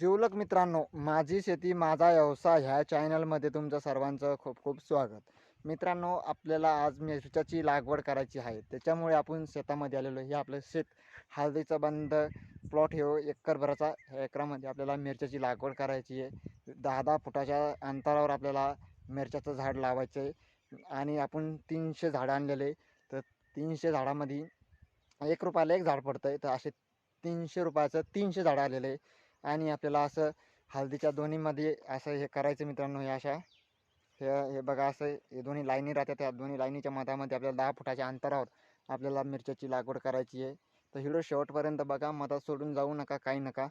जिवलक मित्रांनो माझी शेती माझा व्यवसाय ह्या चॅनलमध्ये तुमचं सर्वांचं खूप खूप स्वागत. मित्रांनो आपल्याला आज मिरच्याची लागवड करायची आहे. त्याच्यामुळे आपण शेतामध्ये आलेलो हे आपलं शेत हळदीचं बंद प्लॉट हे एकरभराचा ह्या एकरामध्ये आपल्याला मिरच्याची लागवड करायची आहे. दहा दहा फुटाच्या अंतरावर आपल्याला मिरच्याचं झाड लावायचं आहे. आणि आपण तीनशे झाडं आणलेले तर तीनशे झाडामध्ये एक रुपयाला एक झाड पडतं आहे तर असे तीनशे रुपयाचं तीनशे झाडं आलेले आहे. आणि आपल्याला असं हळदीच्या दोन्हीमध्ये असं हे करायचं मित्रांनो हे अशा. हे हे बघा असं हे दोन्ही लाईनी राहतात. त्या दोन्ही लाईनीच्या मधामध्ये आपल्याला दहा फुटाच्या अंतरावर आपल्याला मिरच्याची लागवड करायची आहे. तर हिडो शेवटपर्यंत बघा. मधात सोडून जाऊ नका काही नका.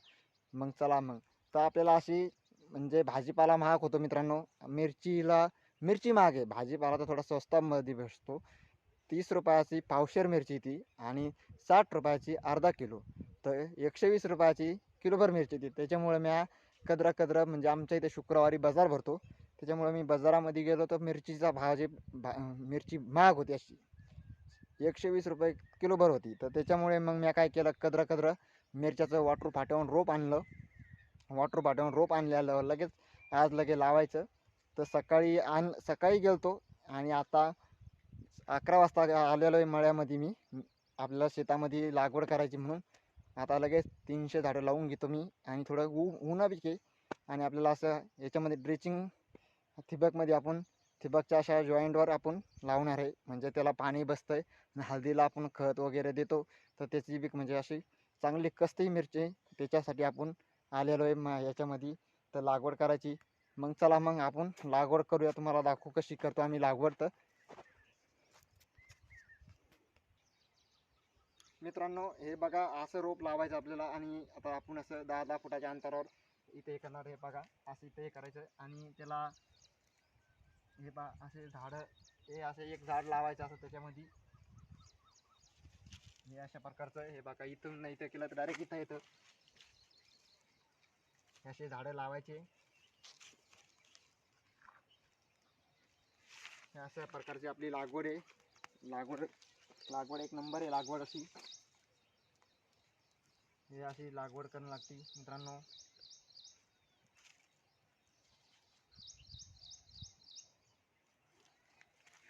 मग चला मग. तर आपल्याला अशी म्हणजे भाजीपाला महाग होतो मित्रांनो. मिरचीला मिरची महाग आहे. भाजीपाला तर थोडा स्वस्तामध्ये भेटतो. तीस रुपयाची पावशेर मिरची ती आणि साठ रुपयाची अर्धा किलो. तर एकशे वीस रुपयाची किलोभर मिरची ती त्याच्यामुळे मी कदरा कदरा म्हणजे आमच्या इथे शुक्रवारी बाजार भरतो. त्याच्यामुळे मी बाजारामध्ये गेलो तर मिरचीचा भाजी भा मिरची महाग होती अशी. एकशे वीस रुपये किलोभर होती. तर त्याच्यामुळे मग मी काय केलं? कदरा कदरा मिरच्याचं वॉटर फाटवून रोप आणलं. वॉटर फाटवून रोप आणलेलं लगेच आज लगे लावायचं. तर सकाळी आण सकाळी गेलतो आणि आता अकरा वाजता आलेलो आहे मळ्यामध्ये मी. आपल्या शेतामध्ये लागवड करायची म्हणून. आता लगेच तीनशे झाडं लावून घेतो मी आणि थोडं ऊ ऊनं बी आणि आपल्याला असं याच्यामध्ये ड्रेचिंग ठिबकमध्ये आपण ठिबकच्या अशा जॉईंटवर आपण लावणार आहे. म्हणजे त्याला पाणी बसतं आहे आणि हळदीला आपण खत वगैरे देतो. तर त्याची बी म्हणजे अशी चांगली कसते मिरची त्याच्यासाठी आपण आलेलो आहे म याच्यामध्ये. तर लागवड करायची. मग चला मग आपण लागवड करूया. तुम्हाला दाखवू कशी करतो आम्ही लागवड तर. मित्रांनो हे बघा असं रोप लावायचं आपल्याला आणि आता आपण असं दहा दहा फुटाच्या अंतरावर इथे हे करणार हे बघा असं इथे हे करायचं आणि त्याला हे बा असे झाडं हे असं एक झाड लावायचं असं त्याच्यामध्ये. हे अशा प्रकारचं हे बघा इथून नाही इथं केलं तर डायरेक्ट इथं येतं. असे झाडं लावायचे. हे अशा प्रकारची आपली लागवड आहे. लागवड लागवड एक नंबर आहे लागवड अशी. हे अशी लागवड करणं लागते मित्रांनो.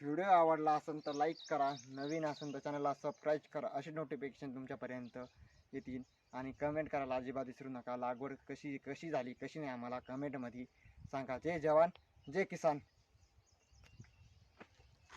व्हिडिओ आवडला असेल तर लाईक करा नवीन असेल तर चॅनलला सबस्क्राईब करा असे नोटिफिकेशन तुमच्यापर्यंत येतील. आणि कमेंट करायला अजिबात विसरू नका. लागवड कशी कशी झाली कशी नाही आम्हाला कमेंटमध्ये सांगा. जय जवान जय किसान.